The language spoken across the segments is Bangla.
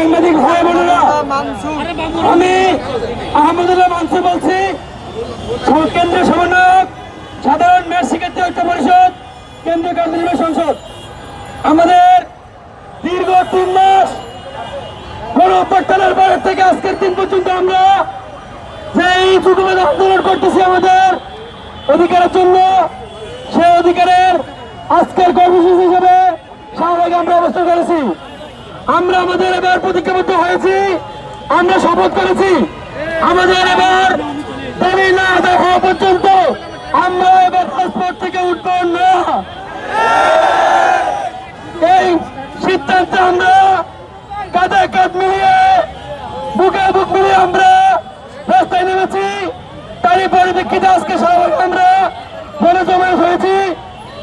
সাংবাদিক ভাই বোনেরা আমি আহমদুল্লাহ মানসু বলছি। কেন্দ্রীয় সমন্বয়ক সাধারণ মেয়র শিক্ষার্থী ঐক্য পরিষদ কেন্দ্রীয় কার্যনির্বাহী সংসদ। আমাদের দীর্ঘ তিন মাস গণ অভ্যর্থনের পরের থেকে আজকের দিন পর্যন্ত আমরা যে এই যুগবাদ আন্দোলন করতেছি আমাদের অধিকারের জন্য সে অধিকারের আজকের কর্মসূচি হিসেবে শাহবাগে আমরা অবস্থান করেছি। আমরা আমাদের এবার প্রতিজ্ঞাবদ্ধ হয়েছি। আমরা শপথ করেছি। আমাদের এবার দাবি না হওয়া পর্যন্ত আমরা এবার পাসপোর্ট থেকে উঠবো না। এই সিদ্ধান্তে আমরা কাঁধে কাঁধ মিলিয়ে, বুকে বুক মিলিয়ে আমরা রাস্তায় নেমেছি। তারই পরিপ্রেক্ষিতে আজকে সবাই আমরা গণজমায়েত হয়েছি।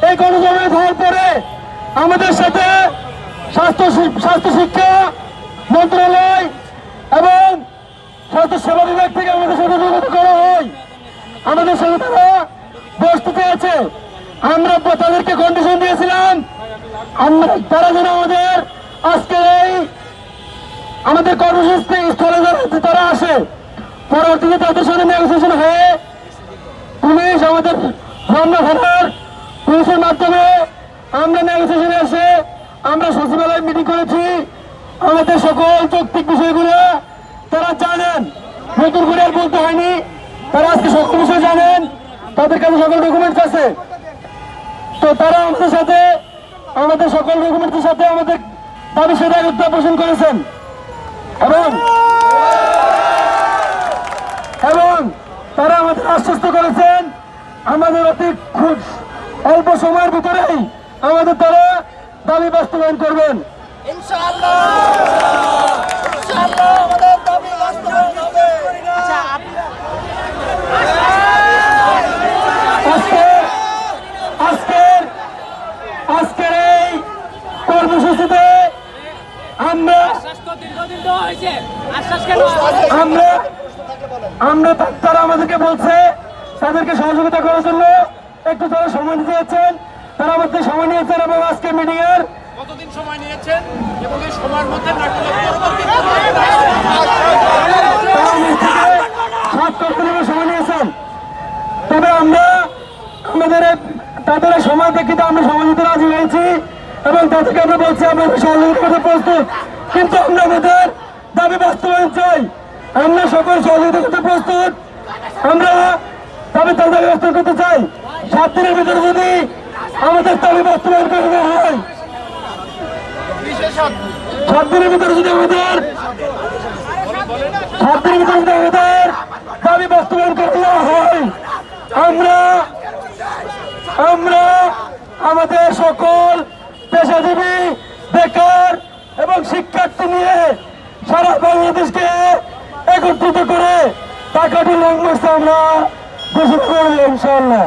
এই গণজমায়েত হওয়ার পরে আমাদের সাথে স্বাস্থ্য স্বাস্থ্য শিক্ষা মন্ত্রণালয় এবং স্বাস্থ্য সেবা বিভাগ থেকে আমাদের সাথে যোগাযোগ করা হয়। আমাদের সাথে তারা বস্তুতে আছে। আমরা তাদেরকে কন্ডিশন দিয়েছিলাম। আমরা তারা যেন আমাদের আজকের এই আমাদের কর্মসূচি স্থলে তারা আসে। পরবর্তীতে তাদের সাথে নেগোসিয়েশন হয়ে পুলিশ আমাদের রমনা থানার পুলিশের মাধ্যমে আমরা নেগোসিয়েশনে এসে আমরা সচিবালয় মিটিং করেছি। আমাদের সকল যৌক্তিক বিষয়গুলো তারা জানেন। নতুন করে আর বলতে হয়নি। তারা আজকে সকল বিষয় জানেন। তাদের কাছে সকল ডকুমেন্টস আছে। তো তারা আমাদের সাথে, আমাদের সকল ডকুমেন্টের সাথে আমাদের দাবি সেটা উত্থাপন করেছেন। এবং এবং তারা আমাদের আশ্বস্ত করেছেন, আমাদের অতি খুব অল্প সময়ের ভিতরেই আমাদের তারা দাবি বাস্তবায়ন করবেন। আচ্ছা আজকে আজকের আজকের এই কর্মসূচিতে আমরা স্বাস্থ্য দীর্ঘদিন দেওয়া হয়েছে আশ্বাস কেন আমরা আমরা তারা আমাদেরকে বলছে তাদেরকে সহযোগিতা করার জন্য একটু তারা সময় দিতে যাচ্ছেন। তারা আমাদের সময় নিয়েছেন এবং আজকে মিটিং এর কতদিন সময় নিয়েছেন এবং এই সময়ের মধ্যে সাত কর্মদিনের সময় নিয়েছেন? তবে আমরা আমাদের তাদের সময় প্রেক্ষিতে আমরা সময় দিতে রাজি হয়েছি এবং তাদেরকে আমরা বলছি আমরা সহযোগিতা করতে প্রস্তুত। কিন্তু আমরা আমাদের দাবি বাস্তবায়ন চাই। আমরা সকল সহযোগিতা করতে প্রস্তুত। আমরা দাবি তার দাবি করতে চাই। সাত দিনের ভিতরে যদি আমাদের দাবি বাস্তবায়ন করে দেওয়া হয়। সাত দিনের ভিতরে যদি আমাদের সাত দিনের ভিতরে যদি আমাদের দাবি বাস্তবায়ন করে দেওয়া হয়, আমরা আমরা আমাদের সকল পেশাজীবী, বেকার এবং শিক্ষার্থী নিয়ে সারা বাংলাদেশকে একত্রিত করে টাকাটি লং মার্চে আমরা ঘোষণা করব ইনশাআল্লাহ।